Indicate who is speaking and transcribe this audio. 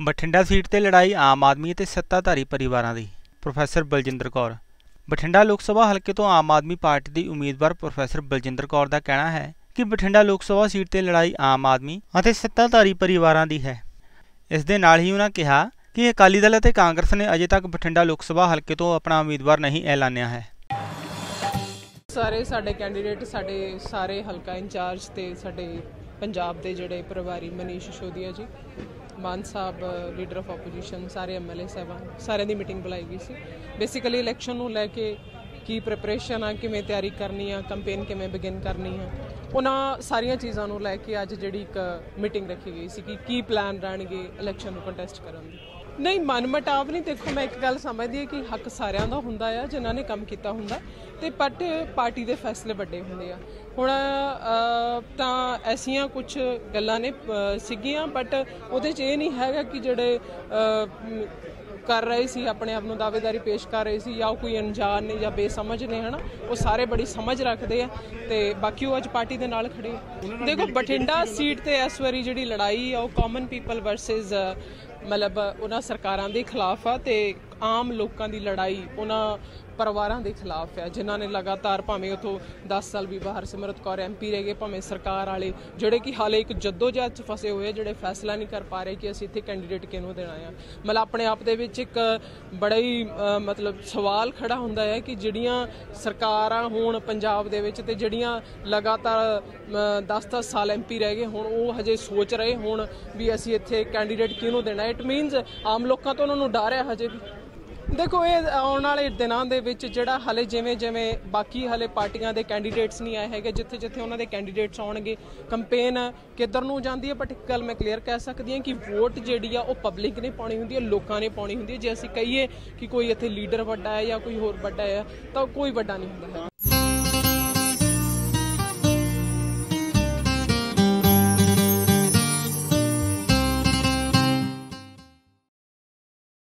Speaker 1: Bathinda seat ਤੇ ਲੜਾਈ ਆਮ ਆਦਮੀ ਅਤੇ ਸੱਤਾਧਾਰੀ ਪਰਿਵਾਰਾਂ ਦੀ। ਪ੍ਰੋਫੈਸਰ ਬਲਜਿੰਦਰ ਕੌਰ। ਬਠਿੰਡਾ ਲੋਕ ਸਭਾ ਹਲਕੇ ਤੋਂ ਆਮ ਆਦਮੀ ਪਾਰਟੀ ਦੀ ਉਮੀਦਵਾਰ ਪ੍ਰੋਫੈਸਰ ਬਲਜਿੰਦਰ ਕੌਰ ਦਾ ਕਹਿਣਾ ਹੈ ਕਿ ਬਠਿੰਡਾ ਲੋਕ ਸਭਾ ਸੀਟ ਤੇ ਲੜਾਈ ਆਮ ਆਦਮੀ ਅਤੇ ਸੱਤਾਧਾਰੀ ਪਰਿਵਾਰਾਂ ਦੀ ਹੈ। ਇਸ ਦੇ ਨਾਲ ਹੀ ਉਹਨਾਂ ਕਿਹਾ ਕਿ ਅਕਾਲੀ ਦਲ ਅਤੇ ਕਾਂਗਰਸ ਨੇ ਅਜੇ ਤੱਕ ਬਠਿੰਡਾ ਲੋਕ ਸਭਾ ਹਲਕੇ ਤੋਂ ਆਪਣਾ ਉਮੀਦਵਾਰ ਨਹੀਂ ਐਲਾਨਿਆ ਹੈ।
Speaker 2: ਸਾਰੇ ਸਾਡੇ ਕੈਂਡੀਡੇਟ, ਸਾਡੇ ਸਾਰੇ ਹਲਕਾ ਇੰਚਾਰਜ ਤੇ ਸਾਡੇ ਪੰਜਾਬ ਦੇ ਜਿਹੜੇ ਪ੍ਰਭਾਰੀ ਮਨੀਸ਼ ਸ਼ੋਦੀਆ ਜੀ, ਮਾਨ ਸਾਹਿਬ ਲੀਡਰ ਆਫ ਆਪੋਜੀਸ਼ਨ ਸਾਰੇ ਐਮਐਲਏ ਸਾਹਿਬਾਨ, ਸਾਰਿਆਂ ਦੀ ਮੀਟਿੰਗ ਬੁਲਾਈ ਗਈ ਸੀ। ਬੇਸਿਕਲੀ ਇਲੈਕਸ਼ਨ ਨੂੰ ਲੈ ਕੇ ਕੀ ਪ੍ਰੈਪਰੇਸ਼ਨ ਆ, ਕਿਵੇਂ ਤਿਆਰੀ ਕਰਨੀ ਆ ਕੈਂਪੇਨ ਕਿਵੇਂ ਬਿਗਿਨ ਕਰਨੀ ਆ, ਉਹਨਾਂ ਸਾਰੀਆਂ ਚੀਜ਼ਾਂ ਨੂੰ ਲੈ ਕੇ ਅੱਜ ਜਿਹੜੀ ਇੱਕ ਮੀਟਿੰਗ ਰੱਖੀ ਗਈ ਸੀ ਕਿ ਕੀ ਪਲਾਨ ਰਹਿਣਗੇ ਇਲੈਕਸ਼ਨ ਨੂੰ ਕੰਟੈਸਟ ਕਰਨ ਦੇ। ਨਹੀਂ ਮਨਮਟਾਵ ਨਹੀਂ। ਦੇਖੋ ਮੈਂ ਇੱਕ ਗੱਲ ਸਮਝਦੀ ਹਾਂ ਕਿ ਹੱਕ ਸਾਰਿਆਂ ਦਾ ਹੁੰਦਾ ਆ ਜਿਨ੍ਹਾਂ ਨੇ ਕੰਮ ਕੀਤਾ ਹੁੰਦਾ। ਤੇ ਪਟ ਪਾਰਟੀ ਦੇ ਫੈਸਲੇ ਵੱਡੇ ਹੁੰਦੇ ਆ। ਹੁਣ ਤਾਂ ਐਸੀਆਂ ਕੁਝ ਗੱਲਾਂ ਨੇ ਅਹ, ਸੀਗੀਆਂ ਬਟ ਉਹਦੇ 'ਚ ਇਹ ਨਹੀਂ ਹੈਗਾ ਕਿ ਜਿਹੜੇ ਕਰ ਰਹੇ ਸੀ ਆਪਣੇ ਆਪ ਨੂੰ ਦਾਅਵੇਦਾਰੀ ਪੇਸ਼ ਕਰ ਰਹੇ ਸੀ ਜਾਂ ਉਹ ਕੋਈ ਅਣਜਾਣ ਨੇ ਜਾਂ ਬੇਸਮਝ ਨੇ ਹਨਾ? ਉਹ ਸਾਰੇ ਬੜੀ ਸਮਝ ਰੱਖਦੇ ਆ ਤੇ ਬਾਕੀ ਉਹ ਅੱਜ ਪਾਰਟੀ ਦੇ ਨਾਲ ਖੜੇ ਦੇਖੋ ਬਠਿੰਡਾ ਸੀਟ ਤੇ ਇਸ ਵਾਰੀ ਜਿਹੜੀ ਲੜਾਈ ਆ ਉਹ ਕਾਮਨ ਪੀਪਲ ਵਰਸਸ ਮਤਲਬ ਉਹਨਾਂ ਸਰਕਾਰਾਂ ਦੇ ਖਿਲਾਫ ਆ ਤੇ ਆਮ ਲੋਕਾਂ ਦੀ ਲੜਾਈ ਉਹਨਾਂ ਪਰਿਵਾਰਾਂ ਦੇ ਖਿਲਾਫ ਹੈ, ਜਿਨ੍ਹਾਂ ਨੇ ਲਗਾਤਾਰ ਭਾਵੇਂ ਉਥੋਂ 10 ਸਾਲ ਵੀ ਬਾਹਰ ਸਿਮਰਤ ਕੌਰ ਐਮਪੀ ਰਹਿ ਗਏ, ਭਾਵੇਂ ਸਰਕਾਰ ਵਾਲੇ, ਜਿਹੜੇ ਕਿ ਹਾਲੇ ਇੱਕ ਜਦੋਜਹਿਦ 'ਚ ਫਸੇ ਹੋਏ ਆ, ਜਿਹੜੇ ਫੈਸਲਾ ਨਹੀਂ ਕਰ ਪਾ ਰਹੇ ਕਿ ਅਸੀਂ ਇੱਥੇ ਕੈਂਡੀਡੇਟ ਕਿਹਨੂੰ ਦੇਣਾ ਆ। ਮਤਲਬ ਆਪਣੇ ਆਪ ਦੇ ਵਿੱਚ ਇੱਕ ਬੜਾ ਹੀ ਮਤਲਬ ਸਵਾਲ ਖੜਾ ਹੁੰਦਾ ਹੈ ਕਿ ਜਿਹੜੀਆਂ ਸਰਕਾਰਾਂ ਹੋਣ ਪੰਜਾਬ ਦੇ ਵਿੱਚ ਤੇ ਜਿਹੜੀਆਂ ਲਗਾਤਾਰ 10-10 ਸਾਲ ਐਮਪੀ ਰਹਿ ਗਏ, ਹੁਣ ਉਹ ਹਜੇ ਸੋਚ ਰਹੇ ਹੋਣ ਵੀ ਅਸੀਂ ਇੱਥੇ ਕੈਂਡੀਡੇਟ ਕਿਹਨੂੰ ਦੇਣਾ। ਇਟ ਮੀਨਸ ਆਮ ਲੋਕਾਂ ਤੋਂ ਉਹਨਾਂ ਨੂੰ ਡਰ ਹੈ ਹਜੇ ਵੀ। ਦੇਖੋ, ਇਹ ਆਉਣ ਵਾਲੇ ਦਿਨਾਂ ਦੇ ਵਿੱਚ ਜਿਹੜਾ ਹਲੇ ਜਿਵੇਂ ਜਿਵੇਂ ਬਾਕੀ ਹਲੇ ਪਾਰਟੀਆਂ ਦੇ ਕੈਂਡੀਡੇਟਸ ਨਹੀਂ ਆਏ ਹੈਗੇ, ਜਿੱਥੇ ਜਿੱਥੇ ਉਹਨਾਂ ਦੇ ਕੈਂਡੀਡੇਟਸ ਆਉਣਗੇ ਕੰਪੇਨ ਕਿੱਧਰ ਨੂੰ ਜਾਂਦੀ ਹੈ? ਬਟ ਇੱਕ ਗੱਲ ਮੈਂ ਕਲੀਅਰ ਕਹਿ ਸਕਦੀ ਹਾਂ ਕਿ ਵੋਟ ਜਿਹੜੀ ਆ, ਉਹ ਪਬਲਿਕ ਨੇ ਪਾਉਣੀ ਹੁੰਦੀ ਹੈ, ਲੋਕਾਂ ਨੇ ਪਾਉਣੀ ਹੁੰਦੀ ਹੈ। ਜੇ ਅਸੀਂ ਕਹੀਏ ਕਿ ਕੋਈ ਇੱਥੇ ਲੀਡਰ ਵੱਡਾ ਹੈ ਜਾਂ ਕੋਈ ਹੋਰ ਵੱਡਾ ਹੈ, ਤਾਂ ਕੋਈ ਵੱਡਾ ਨਹੀਂ ਹੁੰਦਾ। ਹੈ